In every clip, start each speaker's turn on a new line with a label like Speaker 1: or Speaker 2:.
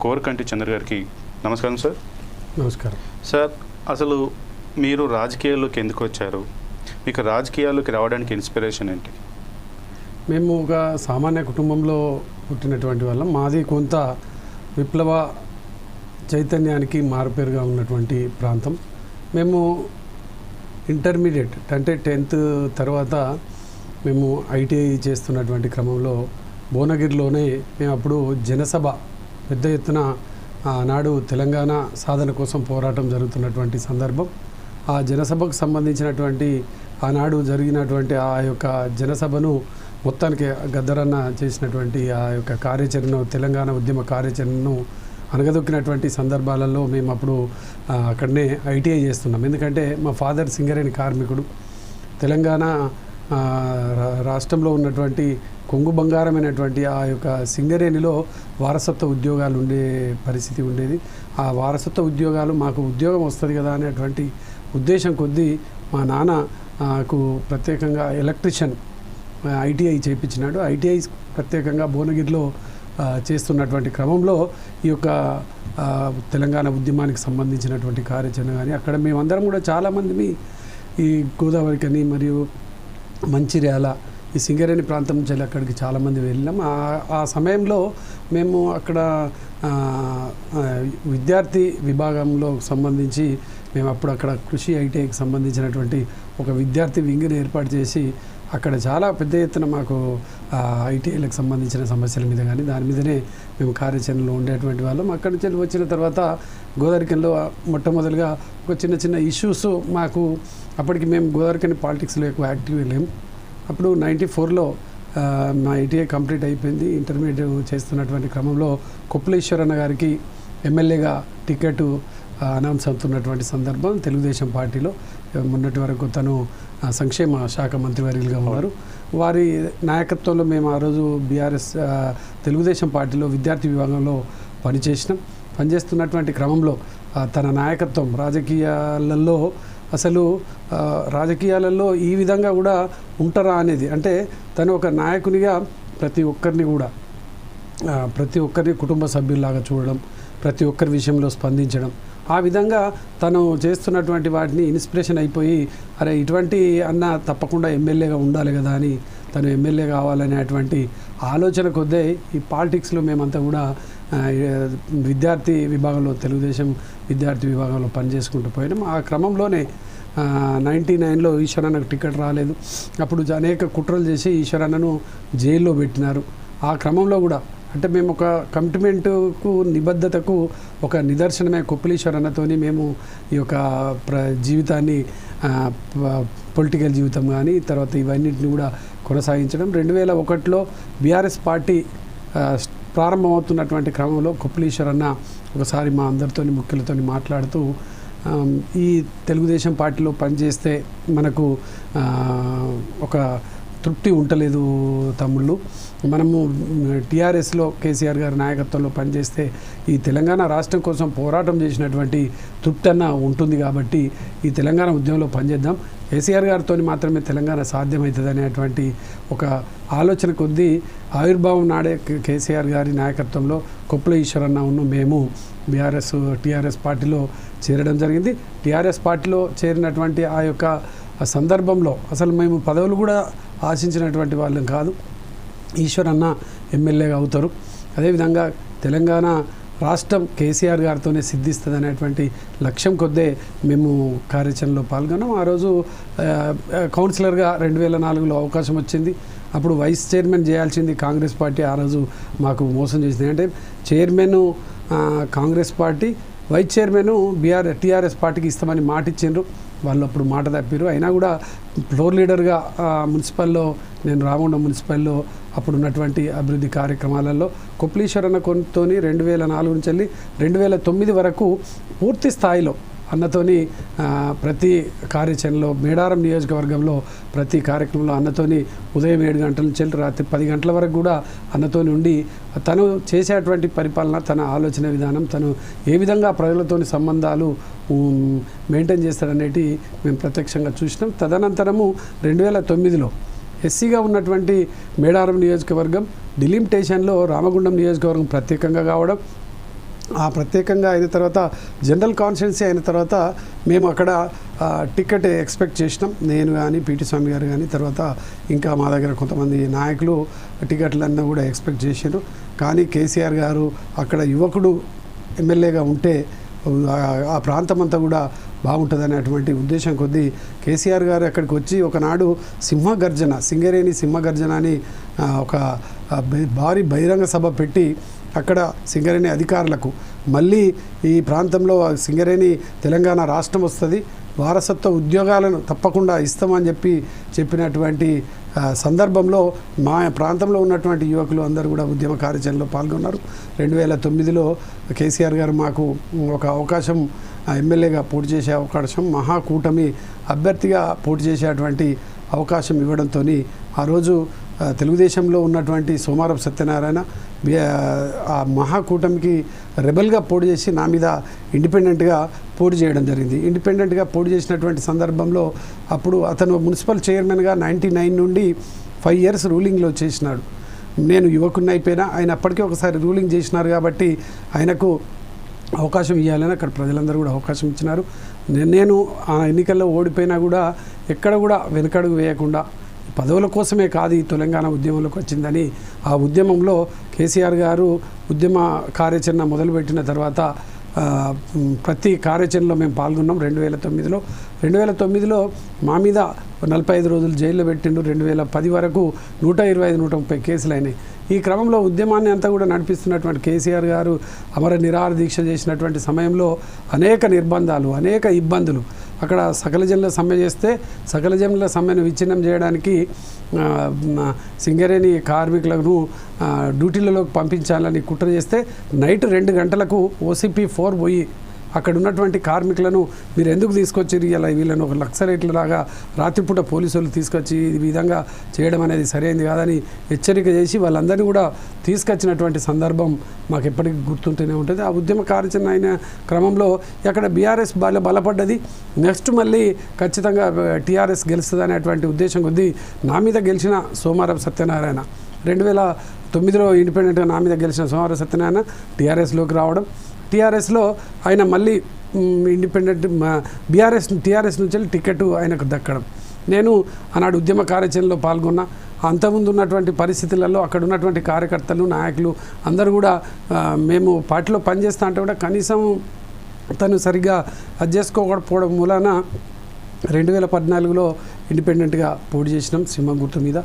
Speaker 1: కోరకంటి చంద్ర గారికి నమస్కారం సార్.
Speaker 2: నమస్కారం.
Speaker 1: సార్ అసలు మీరు రాజకీయాల్లోకి ఎందుకు వచ్చారు? మీకు రాజకీయాల్లోకి రావడానికి ఇన్స్పిరేషన్ ఏంటి?
Speaker 2: మేము ఒక సామాన్య కుటుంబంలో పుట్టినటువంటి వాళ్ళం. మాది కొంత విప్లవ చైతన్యానికి మారుపేరుగా ఉన్నటువంటి ప్రాంతం. మేము ఇంటర్మీడియట్ అంటే టెన్త్ తర్వాత మేము ఐటీఐ చేస్తున్నటువంటి క్రమంలో భువనగిరిలోనే మేము అప్పుడు జనసభ పెద్ద ఎత్తున నాడు తెలంగాణ సాధన కోసం పోరాటం జరుగుతున్నటువంటి సందర్భం. ఆ జనసభకు సంబంధించినటువంటి ఆనాడు జరిగినటువంటి ఆ యొక్క జనసభను మొత్తానికి గద్దరన్న చేసినటువంటి ఆ యొక్క కార్యాచరణ తెలంగాణ ఉద్యమ కార్యాచరణను అనగదొక్కినటువంటి సందర్భాలలో మేము అప్పుడు అక్కడనే ఐటీఐ చేస్తున్నాం. ఎందుకంటే మా ఫాదర్ సింగరేణి కార్మికుడు. తెలంగాణ రాష్ట్రంలో ఉన్నటువంటి కొంగు బంగారమైనటువంటి ఆ యొక్క సింగరేణిలో వారసత్వ ఉద్యోగాలు ఉండే పరిస్థితి ఉండేది. ఆ వారసత్వ ఉద్యోగాలు మాకు ఉద్యోగం వస్తుంది కదా అనేటువంటి ఉద్దేశం కొద్దీ మా నాన్న నాకు ప్రత్యేకంగా ఎలక్ట్రిషియన్ ఐటీఐ చేయించినాడు ఐటీఐ ప్రత్యేకంగా భువనగిరిలో చేస్తున్నటువంటి క్రమంలో ఈ యొక్క తెలంగాణ ఉద్యమానికి సంబంధించినటువంటి కార్యాచరణ కానీ అక్కడ మేమందరం కూడా చాలామంది ఈ గోదావరికని మరియు మంచిర్యాల ఈ సింగరేణి ప్రాంతం నుంచి వెళ్ళి అక్కడికి చాలామంది వెళ్ళాం ఆ సమయంలో మేము అక్కడ విద్యార్థి విభాగంలో సంబంధించి మేము అప్పుడు అక్కడ కృషి ఐటీఐకి సంబంధించినటువంటి ఒక విద్యార్థి వింగ్ని ఏర్పాటు చేసి అక్కడ చాలా పెద్ద ఎత్తున మాకు ఐటీఐలకు సంబంధించిన సమస్యల మీద కానీ దాని మీదనే మేము కార్యాచరణలో ఉండేటువంటి వాళ్ళం. అక్కడి నుంచి వచ్చిన తర్వాత గోదావరికంలో మొట్టమొదటిగా ఒక చిన్న చిన్న ఇష్యూస్ మాకు అప్పటికి మేము గోదావరికని పాలిటిక్స్లో ఎక్కువ యాక్టివ్ లేము అప్పుడు నైంటీ ఫోర్లో మా ఐటీఐ కంప్లీట్ అయిపోయింది. ఇంటర్మీడియట్ చేస్తున్నటువంటి క్రమంలో కుప్లేశ్వరన్న గారికి ఎమ్మెల్యేగా టికెట్ అనౌన్స్ అవుతున్నటువంటి సందర్భం తెలుగుదేశం పార్టీలో మొన్నటి వరకు తను సంక్షేమ శాఖ మంత్రివర్యులుగా ఉన్నారు. వారి నాయకత్వంలో మేము ఆ రోజు బీఆర్ఎస్ తెలుగుదేశం పార్టీలో విద్యార్థి విభాగంలో పనిచేసినాం. పనిచేస్తున్నటువంటి క్రమంలో తన నాయకత్వం రాజకీయాలలో అసలు రాజకీయాలలో ఈ విధంగా కూడా ఉంటారా అనేది అంటే తను ఒక నాయకునిగా ప్రతి ఒక్కరిని కూడా ప్రతి ఒక్కరిని కుటుంబ సభ్యుల్లాగా చూడడం ప్రతి ఒక్కరి విషయంలో స్పందించడం ఆ విధంగా తను చేస్తున్నటువంటి వాటిని ఇన్స్పిరేషన్ అయిపోయి అరే ఇటువంటి అన్న తప్పకుండా ఎమ్మెల్యేగా ఉండాలి కదా అని తను ఎమ్మెల్యే కావాలనేటువంటి ఆలోచన కొద్దే ఈ పాలిటిక్స్లో మేమంతా కూడా విద్యార్థి విభాగంలో తెలుగుదేశం విద్యార్థి విభాగంలో పనిచేసుకుంటూ పోయినాం. ఆ క్రమంలోనే నైంటీ నైన్లో ఈశ్వరన్నకు టికెట్ రాలేదు. అప్పుడు అనేక కుట్రలు చేసి ఈశ్వరన్నను జైల్లో పెట్టినారు. ఆ క్రమంలో కూడా అంటే మేము ఒక కమిట్మెంట్కు నిబద్ధతకు ఒక నిదర్శనమే కొప్పులీశ్వర్ అన్నతోని మేము ఈ యొక్క ప్ర జీవితాన్ని పొలిటికల్ జీవితం కానీ తర్వాత ఇవన్నిటిని కూడా కొనసాగించడం. రెండు వేల ఒకటిలో బీఆర్ఎస్ పార్టీ ప్రారంభమవుతున్నటువంటి క్రమంలో కొప్పులీశ్వర్ అన్న ఒకసారి మా అందరితోని ముఖ్యులతోని మాట్లాడుతూ ఈ తెలుగుదేశం పార్టీలో పనిచేస్తే మనకు ఒక తృప్తి ఉండలేదు తమ్ముళ్ళు. మనము టీఆర్ఎస్లో కేసీఆర్ గారి నాయకత్వంలో పనిచేస్తే ఈ తెలంగాణ రాష్ట్రం కోసం పోరాటం చేసినటువంటి తృప్తి అన్న ఉంటుంది కాబట్టి ఈ తెలంగాణ ఉద్యమంలో పనిచేద్దాం. కేసీఆర్ గారితో మాత్రమే తెలంగాణ సాధ్యమవుతుంది అనేటువంటి ఒక ఆలోచన కొద్దీ ఆవిర్భావం నాడే కేసీఆర్ గారి నాయకత్వంలో కొప్పుల ఈశ్వరన్న ఉన్న మేము బీఆర్ఎస్ టీఆర్ఎస్ పార్టీలో చేరడం జరిగింది. టీఆర్ఎస్ పార్టీలో చేరినటువంటి ఆ యొక్క సందర్భంలో అసలు మేము పదవులు కూడా ఆశించినటువంటి వాళ్ళం కాదు. ఈశ్వర్ అన్న ఎమ్మెల్యేగా అవుతారు. అదేవిధంగా తెలంగాణ రాష్ట్రం కేసీఆర్ గారితోనే సిద్ధిస్తుంది అనేటువంటి లక్ష్యం కొద్దే మేము కార్యాచరణలో పాల్గొన్నాం. ఆ రోజు కౌన్సిలర్గా రెండు వేల నాలుగులో అవకాశం వచ్చింది. అప్పుడు వైస్ చైర్మన్ చేయాల్సింది కాంగ్రెస్ పార్టీ. ఆ రోజు మాకు మోసం చేసింది. అంటే chairman Congress party vice chairman BR TRS పార్టీకి ఇస్తామని మాట ఇచ్చిండ్రు వాళ్ళు అప్పుడు మాట తప్పారు అయినా కూడా ఫ్లోర్ లీడర్గా మున్సిపల్లో నేను రామగుండ మున్సిపల్లో అప్పుడు ఉన్నటువంటి అభివృద్ధి కార్యక్రమాలలో కొప్లీశ్వరన్న కొంతోని రెండు వేల నాలుగు నుంచి వెళ్ళి రెండు వేల తొమ్మిది వరకు పూర్తి స్థాయిలో అన్నతోని ప్రతి కార్యాచరణలో మేడారం నియోజకవర్గంలో ప్రతి కార్యక్రమంలో అన్నతోని ఉదయం ఏడు గంటల నుంచి వెళ్ళి రాత్రి పది గంటల వరకు కూడా అన్నతోని ఉండి తను చేసేటువంటి పరిపాలన తన ఆలోచన విధానం తను ఏ విధంగా ప్రజలతోని సంబంధాలు మెయింటైన్ చేస్తాడనేటి మేము ప్రత్యక్షంగా చూసినాం. తదనంతరము రెండు వేల తొమ్మిదిలో ఎస్సీగా ఉన్నటువంటి మేడారం నియోజకవర్గం డిలిమిటేషన్లో రామగుండం నియోజకవర్గం ప్రత్యేకంగా కావడం ఆ ప్రత్యేకంగా అయిన తర్వాత జనరల్ కాన్స్టిట్యున్సీ అయిన తర్వాత మేము అక్కడ టికెట్ ఎక్స్పెక్ట్ చేసినాం. నేను కానీ పిటి స్వామి గారు కానీ తర్వాత ఇంకా మా దగ్గర కొంతమంది నాయకులు టికెట్లన్నీ కూడా ఎక్స్పెక్ట్ చేశారు కానీ కేసీఆర్ గారు అక్కడ యువకుడు ఎమ్మెల్యేగా ఉంటే ఆ- ప్రాంతం అంతా కూడా బాగుంటుంది ఉద్దేశం కొద్దీ కేసీఆర్ గారు అక్కడికి వచ్చి ఒకనాడు సింహగర్జన సింగరేణి సింహగర్జన అని ఒక భారీ బహిరంగ సభ పెట్టి అక్కడ సింగరేణి అధికారులకు. మళ్ళీ ఈ ప్రాంతంలో సింగరేణి తెలంగాణ రాష్ట్రం వస్తుంది. వారసత్వ ఉద్యోగాలను తప్పకుండా ఇస్తామని చెప్పి చెప్పినటువంటి సందర్భంలో మా ప్రాంతంలో ఉన్నటువంటి యువకులు అందరూ కూడా ఉద్యమ కార్యాచరణలో పాల్గొన్నారు. రెండు వేల తొమ్మిదిలో కేసీఆర్ గారు మాకు ఒక అవకాశం ఎమ్మెల్యేగా పోటీ చేసే అవకాశం మహాకూటమి అభ్యర్థిగా పోటీ చేసేటువంటి అవకాశం ఇవ్వడంతో ఆ రోజు తెలుగుదేశంలో ఉన్నటువంటి సోమారం సత్యనారాయణ ఆ మహాకూటమికి రెబల్గా పోటీ చేసి నా మీద ఇండిపెండెంట్గా పోటీ చేయడం జరిగింది. ఇండిపెండెంట్గా పోటీ చేసినటువంటి సందర్భంలో అప్పుడు అతను మున్సిపల్ చైర్మన్గా నైంటీ నైన్ నుండి ఫైవ్ ఇయర్స్ రూలింగ్లో చేసినాడు. నేను యువకుని అయిపోయినా ఆయన అప్పటికే ఒకసారి రూలింగ్ చేసినారు కాబట్టి ఆయనకు అవకాశం ఇవ్వాలని అక్కడ ప్రజలందరూ కూడా అవకాశం ఇచ్చినారు. నేను ఆ ఎన్నికల్లో ఓడిపోయినా కూడా ఎక్కడ కూడా వెనుకడుగు వేయకుండా పదవుల కోసమే కాదు ఈ తెలంగాణ ఉద్యమంలోకి వచ్చిందని ఆ ఉద్యమంలో కేసీఆర్ గారు ఉద్యమ కార్యాచరణ మొదలుపెట్టిన తర్వాత ప్రతి కార్యాచరణలో మేము పాల్గొన్నాం రెండు వేల తొమ్మిదిలో రెండు వేల తొమ్మిదిలో మా మీద నలభై ఐదు రోజులు జైల్లో పెట్టిండు. రెండు వేల పది వరకు నూట ఇరవై ఐదు నూట ముప్పై కేసులు అయినాయి. ఈ క్రమంలో ఉద్యమాన్ని అంతా కూడా నడిపిస్తున్నటువంటి కేసీఆర్ గారు అమర నిరాహార దీక్ష చేసినటువంటి సమయంలో అనేక నిర్బంధాలు అనేక ఇబ్బందులు. అక్కడ సకల జనుల సమ్మె చేస్తే సకల జనుల సమ్మెను విచ్ఛిన్నం చేయడానికి సింగరేణి కార్మికులను డ్యూటీలలోకి పంపించాలని కుట్ర చేస్తే నైట్ రెండు గంటలకు ఓసీపీ ఫోర్ పోయి అక్కడ ఉన్నటువంటి కార్మికులను మీరు ఎందుకు తీసుకొచ్చారు? ఇలా వీళ్ళను ఒక లక్సరేట్ల లాగా రాత్రిపూట పోలీసులు తీసుకొచ్చి ఈ విధంగా చేయడం అనేది సరైంది కాదని హెచ్చరిక చేసి వాళ్ళందరినీ కూడా తీసుకొచ్చినటువంటి సందర్భం మాకు ఎప్పటికీ గుర్తుంటూనే ఉంటుంది. ఆ ఉద్యమ కార్యాచరణ అయిన క్రమంలో అక్కడ బీఆర్ఎస్ బల బలపడ్డది నెక్స్ట్ మళ్ళీ ఖచ్చితంగా టీఆర్ఎస్ గెలుస్తుంది అనేటువంటి ఉద్దేశం కొద్దీ నా మీద గెలిచిన సోమారం సత్యనారాయణ రెండు వేల తొమ్మిదిలో ఇండిపెండెంట్గా నా మీద గెలిచిన సోమవారం సత్యనారాయణ టీఆర్ఎస్లోకి రావడం టీఆర్ఎస్లో ఆయన మళ్ళీ ఇండిపెండెంట్ బీఆర్ఎస్ టీఆర్ఎస్ నుంచి వెళ్ళి టికెట్ ఆయనకు దక్కడం. నేను ఆనాడు ఉద్యమ కార్యాచరణలో పాల్గొన్నా. అంతకుముందు ఉన్నటువంటి పరిస్థితులలో అక్కడ ఉన్నటువంటి కార్యకర్తలు నాయకులు అందరూ కూడా మేము పార్టీలో పనిచేస్తా అంటే కూడా కనీసం తను సరిగ్గా అది చేసుకోకపోవడం మూలాన రెండు వేల పద్నాలుగులో ఇండిపెండెంట్గా పోటీ చేసినాం సింహం గుర్తు మీద.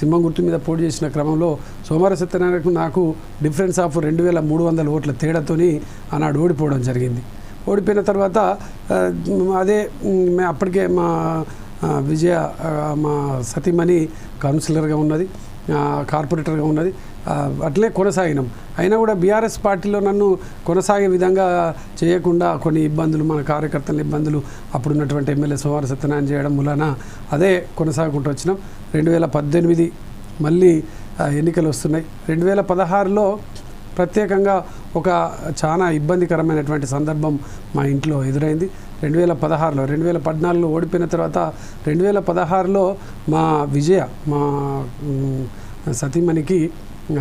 Speaker 2: సింహం గుర్తు మీద పోటీ చేసిన క్రమంలో సోమవార సత్యనారాయణకు నాకు డిఫరెన్స్ ఆఫ్ రెండు వేల మూడు వందల ఓట్ల తేడాతోని ఆనాడు ఓడిపోవడం జరిగింది. ఓడిపోయిన తర్వాత అదే మే- అప్పటికే మా విజయ మా సతీమణి కౌన్సిలర్గా ఉన్నది కార్పొరేటర్గా ఉన్నది అట్లే కొనసాగినాం. అయినా కూడా బీఆర్ఎస్ పార్టీలో నన్ను కొనసాగే విధంగా చేయకుండా కొన్ని ఇబ్బందులు మన కార్యకర్తల ఇబ్బందులు అప్పుడున్నటువంటి ఎమ్మెల్యే సోమవార సత్యనారాయణ చేయడం వలన అదే కొనసాగుకుంటూ వచ్చినాం. రెండు వేల పద్దెనిమిది మళ్ళీ ఎన్నికలు వస్తున్నాయి. రెండు వేల పదహారులో ప్రత్యేకంగా ఒక చాలా ఇబ్బందికరమైనటువంటి సందర్భం మా ఇంట్లో ఎదురైంది. రెండు వేల పదహారులో రెండు వేల పద్నాలుగులో ఓడిపోయిన తర్వాత రెండు వేల పదహారులో మా విజయ మా సతీమణికి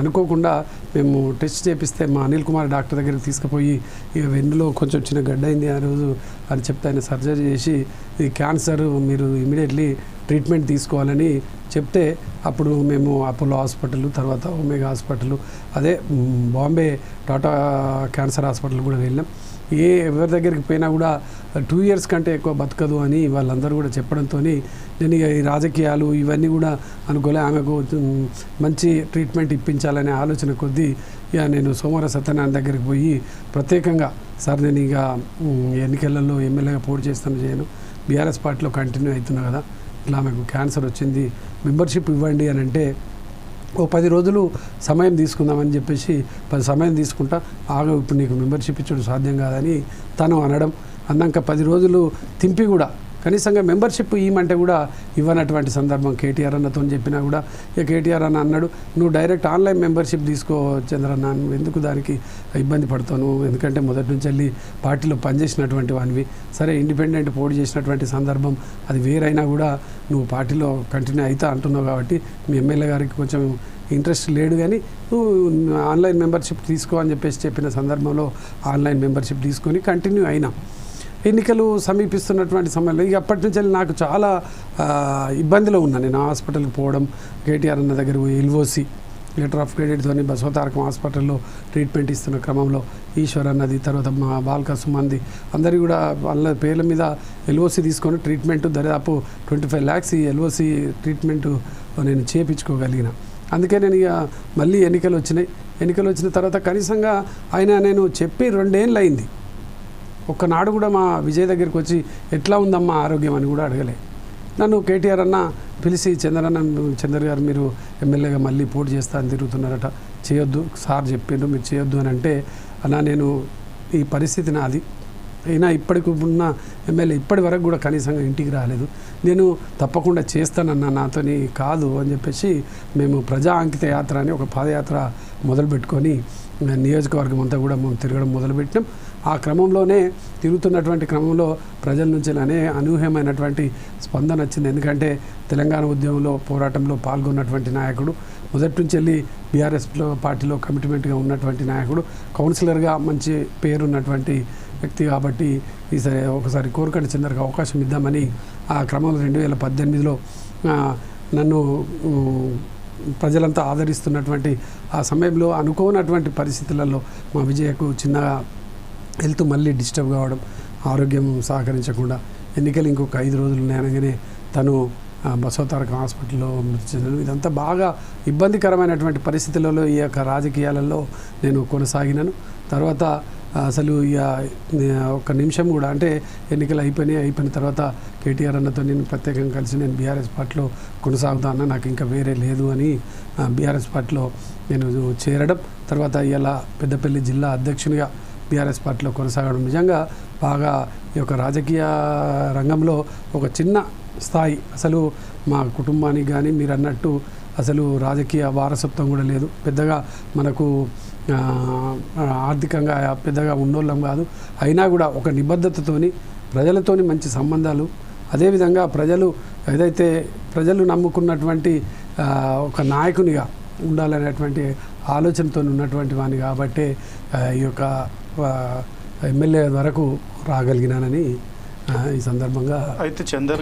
Speaker 2: అనుకోకుండా మేము టెస్ట్ చేపిస్తే మా అనిల్ కుమార్ డాక్టర్ దగ్గరికి తీసుకుపోయి ఇక వెన్నులో కొంచెం చిన్న గడ్డ అయింది ఆ రోజు అని చెప్తే ఆయన సర్జరీ చేసి ఇది క్యాన్సర్ మీరు ఇమీడియట్లీ ట్రీట్మెంట్ తీసుకోవాలని చెప్తే అప్పుడు మేము అపోలో హాస్పిటల్ తర్వాత ఒమేగా హాస్పిటల్ అదే బాంబే టాటా క్యాన్సర్ హాస్పిటల్ కూడా వెళ్ళాం. ఏ ఎవరి దగ్గరికి పోయినా కూడా టూ ఇయర్స్ కంటే ఎక్కువ బతకదు అని వాళ్ళందరూ కూడా చెప్పడంతో నేను ఇక ఈ రాజకీయాలు ఇవన్నీ కూడా అనుకోలే. ఆమెకు మంచి ట్రీట్మెంట్ ఇప్పించాలనే ఆలోచన కొద్దీ ఇక నేను సోమవార సత్యనారాయణ దగ్గరికి పోయి ప్రత్యేకంగా సార్ నేను ఇక ఎన్నికలలో ఎమ్మెల్యేగా పోటీ చేస్తాను చేయను. బీఆర్ఎస్ పార్టీలో కంటిన్యూ అవుతున్నా కదా. ఇట్లా మీకు క్యాన్సర్ వచ్చింది మెంబర్షిప్ ఇవ్వండి అని అంటే ఓ పది రోజులు సమయం తీసుకుందామని చెప్పేసి పది సమయం తీసుకుంటా ఆగ ఇప్పుడు నీకు మెంబర్షిప్ ఇచ్చడం సాధ్యం కాదని తను అనడం అన్నాక పది రోజులు తింపి కూడా కనీసంగా మెంబర్షిప్ ఇవ్వమంటే కూడా ఇవ్వనటువంటి సందర్భం కేటీఆర్ అన్నతో చెప్పినా కూడా ఇక కేటీఆర్ అన్న అన్నాడు నువ్వు డైరెక్ట్ ఆన్లైన్ మెంబర్షిప్ తీసుకో చంద్రన్న నువ్వు ఎందుకు దానికి ఇబ్బంది పడతాను ఎందుకంటే మొదటి నుంచి వెళ్ళి పార్టీలో పనిచేసినటువంటి వానివి సరే ఇండిపెండెంట్ పోటీ చేసినటువంటి సందర్భం అది వేరైనా కూడా నువ్వు పార్టీలో కంటిన్యూ అవుతా అంటున్నావు కాబట్టి మీ ఎమ్మెల్యే గారికి కొంచెం ఇంట్రెస్ట్ లేడు కానీ నువ్వు ఆన్లైన్ మెంబర్షిప్ తీసుకో అని చెప్పేసి చెప్పిన సందర్భంలో ఆన్లైన్ మెంబర్షిప్ తీసుకొని కంటిన్యూ అయినా. ఎన్నికలు సమీపిస్తున్నటువంటి సమయంలో ఇక అప్పటి నుంచి నాకు చాలా ఇబ్బందిలో ఉన్నా. నేను హాస్పిటల్కి పోవడం కేటీఆర్ అన్న దగ్గర పోయి ఎల్ఓసి లెటర్ ఆఫ్ క్రెడిట్తో బసవతారకం హాస్పిటల్లో ట్రీట్మెంట్ ఇస్తున్న క్రమంలో ఈశ్వర్ అన్నది తర్వాత మా బాల్క సుమంది అందరి కూడా వాళ్ళ పేర్ల మీద ఎల్ఓసి తీసుకొని ట్రీట్మెంట్ దరిదాపు ట్వంటీ ఫైవ్ ల్యాక్స్ ఈ ఎల్ఓసి ట్రీట్మెంట్ నేను చేపించుకోగలిగిన. అందుకే నేను ఇక మళ్ళీ ఎన్నికలు వచ్చినాయి. ఎన్నికలు వచ్చిన తర్వాత కనీసంగా ఆయన నేను చెప్పి రెండేళ్ళు అయింది. ఒక్కనాడు కూడా మా విజయ్ దగ్గరికి వచ్చి ఎట్లా ఉందమ్మా ఆరోగ్యం? అని కూడా అడగలే. నన్ను కేటీఆర్ అన్న పిలిచి చంద్రన్న చంద్ర గారు మీరు ఎమ్మెల్యేగా మళ్ళీ పోటీ చేస్తా అని తిరుగుతున్నారట. చేయొద్దు. సార్ చెప్పిండ్రు మీరు చేయొద్దు అని అంటే అన్న నేను ఈ పరిస్థితి నాది. అయినా ఇప్పటికి ఉన్న ఎమ్మెల్యే ఇప్పటి వరకు కూడా కనీసంగా ఇంటికి రాలేదు. నేను తప్పకుండా చేస్తానన్న నాతోని కాదు అని చెప్పేసి మేము ప్రజా అంకిత యాత్ర అని ఒక పాదయాత్ర మొదలుపెట్టుకొని నియోజకవర్గం అంతా కూడా మేము తిరగడం మొదలుపెట్టినాం. ఆ క్రమంలోనే తిరుగుతున్నటువంటి క్రమంలో ప్రజల నుంచి అనే అనూహ్యమైనటువంటి స్పందన వచ్చింది. ఎందుకంటే తెలంగాణ ఉద్యమంలో పోరాటంలో పాల్గొన్నటువంటి నాయకుడు మొదటి నుంచి వెళ్ళి బీఆర్ఎస్లో పార్టీలో కమిట్మెంట్గా ఉన్నటువంటి నాయకుడు కౌన్సిలర్గా మంచి పేరున్నటువంటి వ్యక్తి కాబట్టి ఈసారి ఒకసారి కోరుకండి చంద్రకి అవకాశం ఇద్దామని ఆ క్రమంలో రెండు వేల పద్దెనిమిదిలో నన్ను ప్రజలంతా ఆదరిస్తున్నటువంటి ఆ సమయంలో అనుకోనటువంటి పరిస్థితులలో మా విజయకు చిన్నగా హెల్త్ మళ్ళీ డిస్టర్బ్ కావడం ఆరోగ్యం సహకరించకుండా ఎన్నికలు ఇంకొక ఐదు రోజులు అనగానే తను బసవతారక హాస్పిటల్లో మృతి చెందడం. ఇదంతా బాగా ఇబ్బందికరమైనటువంటి పరిస్థితులలో ఈ యొక్క రాజకీయాలలో నేను కొనసాగినాను. తర్వాత అసలు ఇక ఒక నిమిషం కూడా అంటే ఎన్నికలు అయిపోయినాయి అయిపోయిన తర్వాత కేటీఆర్ అన్నతో నేను ప్రత్యేకంగా కలిసి నేను బీఆర్ఎస్ పార్టీలో కొనసాగుతాను నాకు ఇంకా వేరే లేదు అని బీఆర్ఎస్ పార్టీలో నేను చేరడం. తర్వాత ఇలా పెద్దపల్లి జిల్లా అధ్యక్షునిగా బీఆర్ఎస్ పార్టీలో కొనసాగడం నిజంగా బాగా ఈ యొక్క రాజకీయ రంగంలో ఒక చిన్న స్థాయి. అసలు మా కుటుంబానికి కానీ మీరు అన్నట్టు అసలు రాజకీయ వారసత్వం కూడా లేదు. పెద్దగా మనకు ఆర్థికంగా పెద్దగా ఉన్నోళ్ళం కాదు. అయినా కూడా ఒక నిబద్ధతతోని ప్రజలతోని మంచి సంబంధాలు. అదేవిధంగా ప్రజలు ఏదైతే ప్రజలు నమ్ముకున్నటువంటి ఒక నాయకునిగా ఉండాలనేటువంటి ఆలోచనతో ఉన్నటువంటి వాడిని కాబట్టి ఈ యొక్క ఎమ్మెల్యే వరకు రాగలిగినానని ఈ సందర్భంగా
Speaker 1: అయితే చందర్